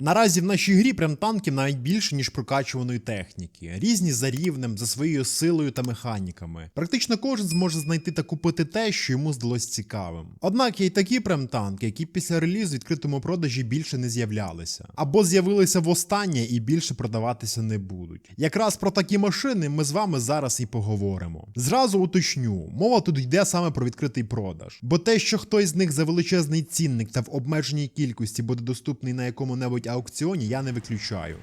Наразі в нашій грі прям танків навіть більше, ніж прокачуваної техніки, різні за рівнем, за своєю силою та механіками. Практично кожен зможе знайти та купити те, що йому здалось цікавим. Однак є й такі прем танки, які після релізу відкритому продажі більше не з'являлися, або з'явилися востаннє і більше продаватися не будуть. Якраз про такі машини ми з вами зараз і поговоримо. Зразу уточню, мова тут йде саме про відкритий продаж, бо те, що хтось з них за величезний цінник та в обмеженій кількості буде доступний на якому-небудь аукціоні, я не виключаю.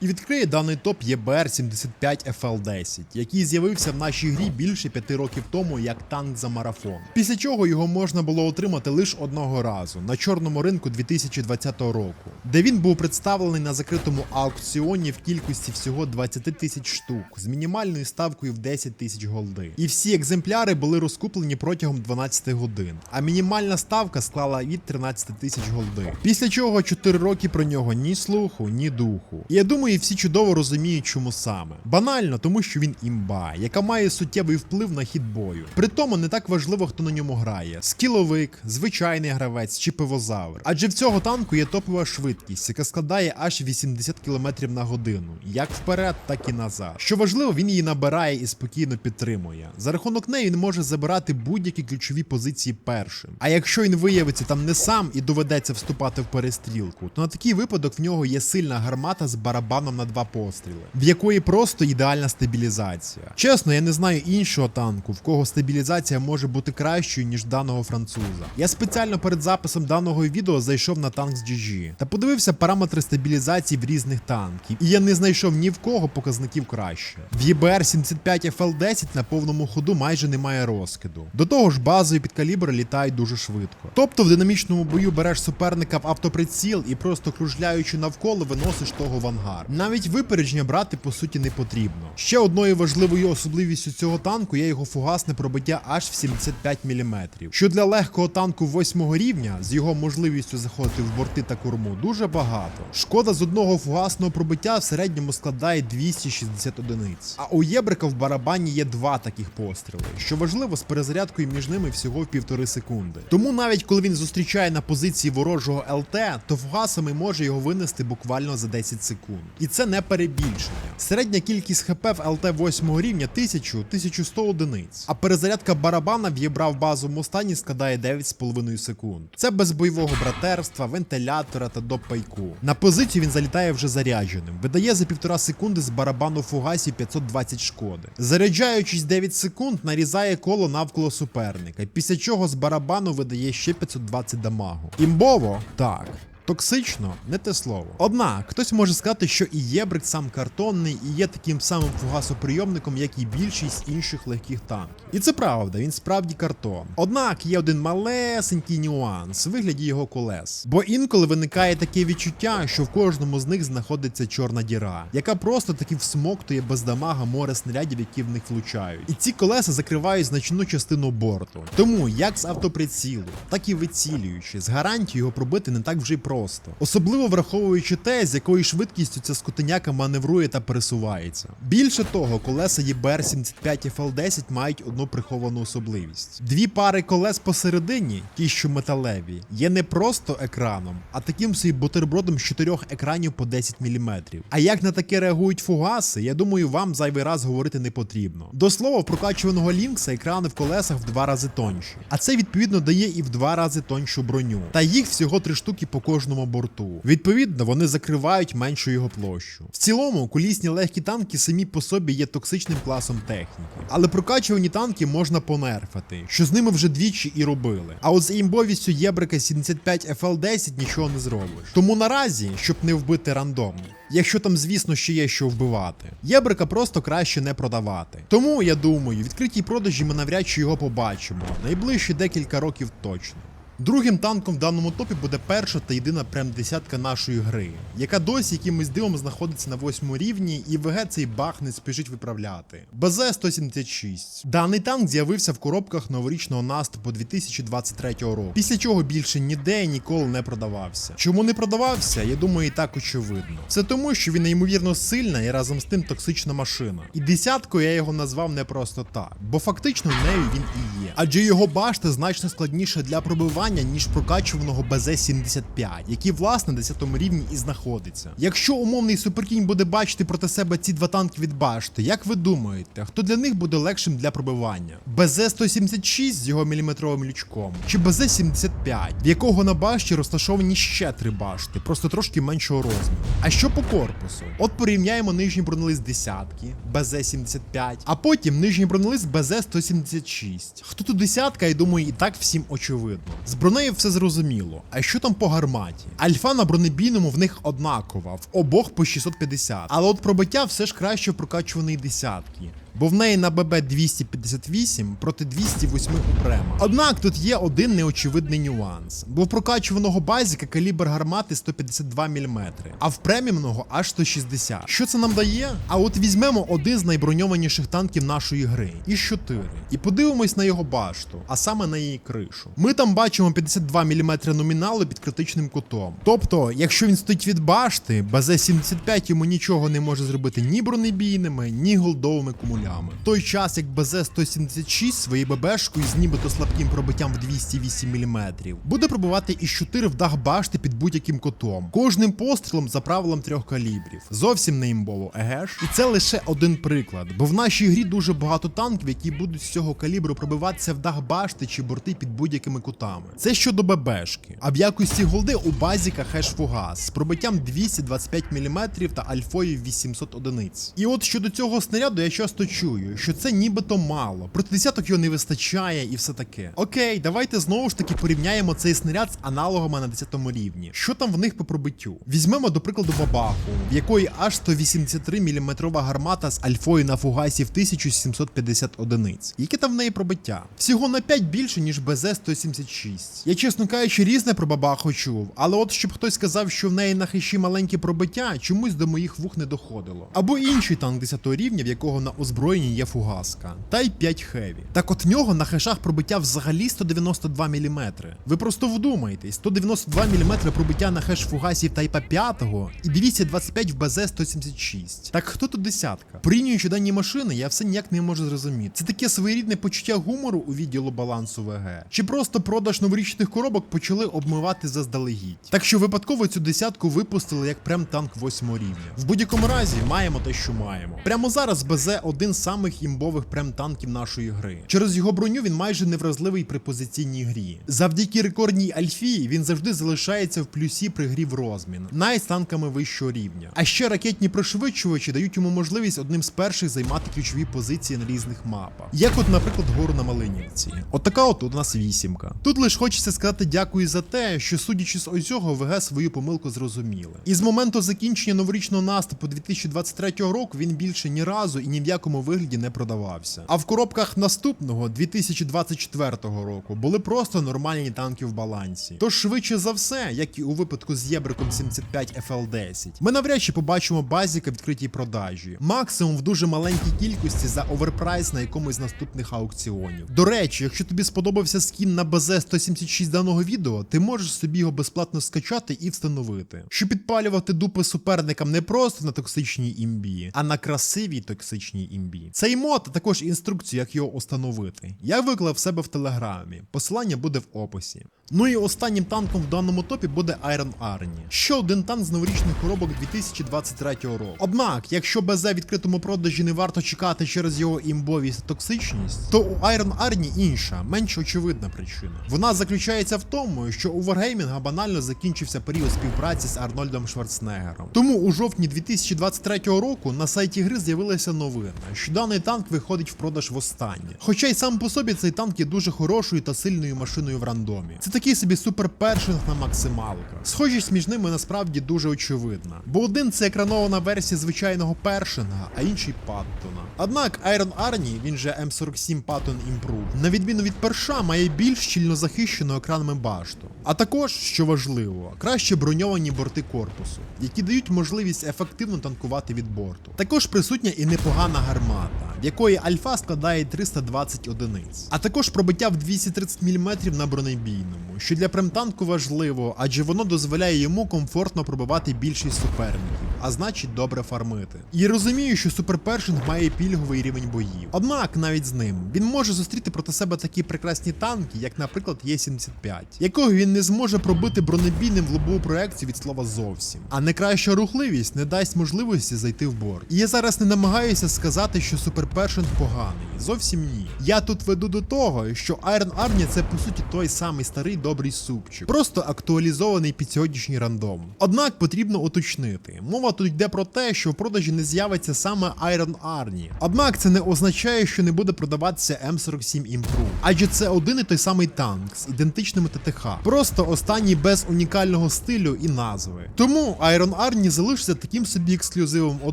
І відкриє даний топ ЄБР 75 FL10, який з'явився в нашій грі більше п'яти років тому як танк за марафон. Після чого його можна було отримати лише одного разу на чорному ринку 2020 року, де він був представлений на закритому аукціоні в кількості всього 20 тисяч штук з мінімальною ставкою в 10 тисяч голди. І всі екземпляри були розкуплені протягом 12 годин, а мінімальна ставка склала від 13 тисяч голди. Після чого 4 роки про нього ні слуху, ні духу. І я думаю, всі чудово розуміють, чому саме. Банально, тому що він імба, яка має суттєвий вплив на хід бою. При тому не так важливо, хто на ньому грає: скіловик, звичайний гравець чи пивозавр. Адже в цього танку є топова швидкість, яка складає аж 80 км на годину, як вперед, так і назад. Що важливо, він її набирає і спокійно підтримує. За рахунок неї він може забирати будь-які ключові позиції першим. А якщо він виявиться там не сам і доведеться вступати в перестрілку, то на такий випадок в нього є сильна гармата з барабаном на два постріли, в якої просто ідеальна стабілізація. Чесно, я не знаю іншого танку, в кого стабілізація може бути кращою, ніж даного француза. Я спеціально перед записом даного відео зайшов на танк з GG та подивився параметри стабілізації в різних танків, і я не знайшов ні в кого показників краще. В ЄБР 75 FL10 на повному ходу майже немає розкиду. До того ж, базові підкалібри літають дуже швидко. Тобто в динамічному бою береш суперника в автоприціл і просто кружляючи навколо виносиш того в ангар. Навіть випередження брати по суті не потрібно. Ще одною важливою особливістю цього танку є його фугасне пробиття аж в 75 мм, що для легкого танку 8 рівня з його можливістю заходити в борти та корму дуже багато. Шкода з одного фугасного пробиття в середньому складає 260 одиниць. А у Єбрика в барабані є два таких постріли, що важливо з перезарядкою між ними всього в півтори секунди. Тому навіть коли він зустрічає на позиції ворожого ЛТ, то фугасами може його винести буквально за 10 секунд. І це не перебільшення. Середня кількість ХП в ЛТ 8 рівня 1000-1100 одиниць. А перезарядка барабана в єбра в базовому стані складає 9,5 секунд. Це без бойового братерства, вентилятора та допайку. На позицію він залітає вже зарядженим. Видає за півтора секунди з барабану фугасі 520 шкоди. Заряджаючись 9 секунд, нарізає коло навколо суперника, після чого з барабану видає ще 520 дамагу. Імбово? Так. Токсично не те слово. Однак хтось може сказати, що і Єбрик сам картонний і є таким самим фугасоприйомником, як і більшість інших легких танків. І це правда, він справді картон. Однак є один малесенький нюанс в вигляді його колес. Бо інколи виникає таке відчуття, що в кожному з них знаходиться чорна діра, яка просто таки всмоктує без дамага море снарядів, які в них влучають. І ці колеса закривають значну частину борту. Тому як з автоприцілу, так і вицілюючи, з гарантією його пробити не так вже й просто. Особливо враховуючи те, з якою швидкістю ця скотиняка маневрує та пересувається. Більше того, колеса ЄБР 75 FL10 мають одну приховану особливість. Дві пари колес посередині, ті, що металеві, є не просто екраном, а таким собі бутербродом з чотирьох екранів по 10 мм. А як на таке реагують фугаси, я думаю, вам зайвий раз говорити не потрібно. До слова, в прокачуваного лінкса екрани в колесах в два рази тонші, а це відповідно дає і в два рази тоншу броню. Та їх всього три штуки по кожному борту. Відповідно, вони закривають меншу його площу. В цілому, кулісні легкі танки самі по собі є токсичним класом техніки, але прокачувані танки можна понерфати, що з ними вже двічі і робили. А от з імбовістю Єбрика 75 FL10 нічого не зробиш. Тому наразі, щоб не вбити рандомно. Якщо там, звісно, ще є що вбивати, Єбрика просто краще не продавати. Тому я думаю, відкритій продажі ми навряд чи його побачимо найближчі декілька років точно. Другим танком в даному топі буде перша та єдина прем десятка нашої гри, яка досі якимось дивом знаходиться на восьмому рівні, і ВГ цей баг не спішить виправляти. БЗ-176. Даний танк з'явився в коробках новорічного наступу 2023 року, після чого більше ніде і ніколи не продавався. Чому не продавався, я думаю, і так очевидно. Це тому, що він неймовірно сильна і разом з тим токсична машина. І десяткою я його назвав не просто так, бо фактично нею він і є. Адже його башта значно складніша для пробивання пробивання, ніж прокачуваного БЗ-75, який власне на 10 рівні і знаходиться. Якщо умовний суперкінь буде бачити проти себе ці два танки від башти, як ви думаєте, хто для них буде легшим для пробивання? БЗ-176 з його міліметровим лючком, чи БЗ-75, в якого на башті розташовані ще три башти, просто трошки меншого розміру. А що по корпусу? От порівняємо нижній бронелист десятки, БЗ-75, а потім нижній бронелист БЗ-176. Хто тут десятка, я думаю, і так всім очевидно. З бронею все зрозуміло. А що там по гарматі? Альфа на бронебійному в них однакова, в обох по 650. Але от пробиття все ж краще в прокачуваної десятки. Бо в неї на ББ 258 проти 208 у Према. Однак тут є один неочевидний нюанс. Бо в прокачуваного базіка калібр гармати 152 мм, а в преміумного аж 160. Що це нам дає? А от візьмемо один з найброньованіших танків нашої гри іс 4 і подивимось на його башту, а саме на її кришу. Ми там бачимо 52 мм номіналу під критичним кутом. Тобто, якщо він стоїть від башти, БЗ-75 йому нічого не може зробити ні бронебійними, ні голдовими кумулями. В той час, як БЗ-176 своєю ББшкою з нібито слабким пробиттям в 208 мм буде пробивати із 4 в дах башти під будь-яким кутом, кожним пострілом за правилом трьох калібрів. Зовсім не імбово, еге ж? І це лише один приклад, бо в нашій грі дуже багато танків, які будуть з цього калібру пробиватися в дах башти чи борти під будь-якими кутами. Це щодо ББшки. А в якості голди у базіка хеш фугас з пробиттям 225 мм та альфою 800 одиниць. І от щодо цього снаряду я часто чую, що це нібито мало, проти десяток його не вистачає і все таке. Окей, давайте знову ж таки порівняємо цей снаряд з аналогами на 10 рівні. Що там в них по пробиттю? Візьмемо, до прикладу, бабаху, в якої аж 183 мм гармата з альфою на фугасі в 1750 одиниць. Яке там в неї пробиття? Всього на 5 більше, ніж БЗ-176. Я, чесно кажучи, різне про бабаху чув, але от щоб хтось сказав, що в неї на хеші маленьке пробиття, чомусь до моїх вух не доходило. Або інший танк 10 рівня, в якого на озброєнні є фугаска. Та й 5 хеві. Так от нього на хешах пробиття взагалі 192 мм. Ви просто вдумайтесь, 192 мм пробиття на хеш фугасів Тайпа 5 і 225 в БЗ-176. Так хто тут десятка? Порівнюючи дані машини, я все ніяк не можу зрозуміти. Це таке своєрідне почуття гумору у відділу балансу ВГ. Чи просто продаж новорічних коробок почали обмивати заздалегідь? Так що випадково цю десятку випустили як прем танк 8 рівня. В будь-якому разі маємо те, що маємо. Прямо зараз БЗ один з самих імбових прем-танків нашої гри. Через його броню він майже невразливий при позиційній грі. Завдяки рекордній альфі він завжди залишається в плюсі при грі в розмін, навіть з танками вищого рівня. А ще ракетні пришвидшувачі дають йому можливість одним з перших займати ключові позиції на різних мапах. Як от, наприклад, гору на Малинівці. От така от у нас вісімка. Тут лише хочеться сказати дякую за те, що судячи з усього, ВГ свою помилку зрозуміли. І з моменту закінчення новорічного наступу 2023 року він більше ні разу і ні в якому вигляді не продавався. А в коробках наступного 2024 року були просто нормальні танки в балансі. Тож швидше за все, як і у випадку з Єбриком 75 FL10, ми навряд чи побачимо базіка відкритій продажі. Максимум в дуже маленькій кількості за оверпрайс на якомусь з наступних аукціонів. До речі, якщо тобі сподобався скін на БЗ 176 даного відео, ти можеш собі його безплатно скачати і встановити, щоб підпалювати дупи суперникам не просто на токсичній імбі, а на красивій токсичній імбі. Цей мод, а також інструкцію, як його установити. Я виклав в себе в телеграмі. Посилання буде в описі. Ну і останнім танком в даному топі буде Iron Arnie. Ще один танк з новорічних коробок 2023 року. Однак, якщо БЗ в відкритому продажі не варто чекати через його імбовість та токсичність, то у Iron Arnie інша, менш очевидна причина. Вона заключається в тому, що у Wargaming банально закінчився період співпраці з Арнольдом Шварценеггером. Тому у жовтні 2023 року на сайті гри з'явилася новина, що даний танк виходить в продаж востаннє. Хоча й сам по собі цей танк є дуже хорошою та сильною машиною в рандомі. Це такий собі суперпершинг на максималках. Схожість між ними насправді дуже очевидна. Бо один це екранована версія звичайного першинга, а інший Паттона. Однак Iron Arnie, він же M47 Patton Improve, на відміну від перша, має більш щільно захищену екранами башту. А також, що важливо, краще броньовані борти корпусу, які дають можливість ефективно танкувати від борту. Також присутня і непогана гармата, в якої альфа складає 320 одиниць, а також пробиття в 230 мм на бронебійному, що для премтанку важливо, адже воно дозволяє йому комфортно пробивати більшість суперників. а значить добре фармити. І розумію, що суперпершинг має пільговий рівень боїв. Однак навіть з ним він може зустріти проти себе такі прекрасні танки, як, наприклад, Є-75, якого він не зможе пробити бронебійним в лобову проекцію від слова зовсім. А найкраща рухливість не дасть можливості зайти в борт. І я зараз не намагаюся сказати, що суперпершинг поганий. Зовсім ні. Я тут веду до того, що Iron Army це по суті той самий старий добрий супчик, просто актуалізований під сьогоднішній рандом. Однак потрібно уточнити. Мова тут йде про те, що в продажі не з'явиться саме Iron Army. Однак це не означає, що не буде продаватися М47 Improve, адже це один і той самий танк з ідентичними ТТХ, просто останній без унікального стилю і назви. Тому Iron Army залишиться таким собі ексклюзивом у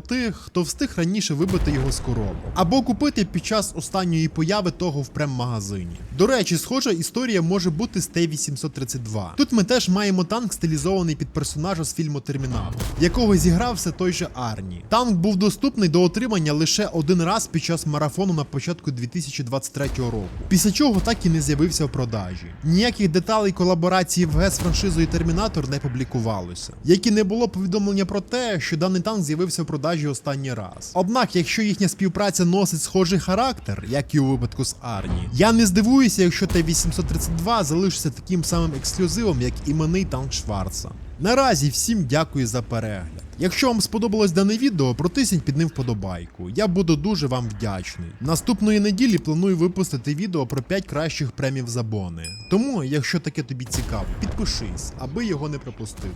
тих, хто встиг раніше вибити його з коробок, або купити під час останньої появи того в прем-магазині. До речі, схожа історія може бути з Т-832. Тут ми теж маємо танк, стилізований під персонажа з фільму Термінатор, якого зіграв все той же Арні. Танк був доступний до отримання лише один раз під час марафону на початку 2023 року, після чого так і не з'явився в продажі. Ніяких деталей колаборації ВГ з франшизою Термінатор не публікувалося, як і не було повідомлення про те, що даний танк з'явився в продажі останній раз. Однак, якщо їхня співпраця носить схожий характер, як і у випадку з Арні, я не здивуюся, якщо Т-832 залишиться таким самим ексклюзивом, як іменний танк Шварца. Наразі всім дякую за перегляд. Якщо вам сподобалось дане відео, протисніть під ним вподобайку. Я буду дуже вам вдячний. Наступної неділі планую випустити відео про 5 кращих премів за бони. Тому, якщо таке тобі цікаво, підпишись, аби його не пропустити.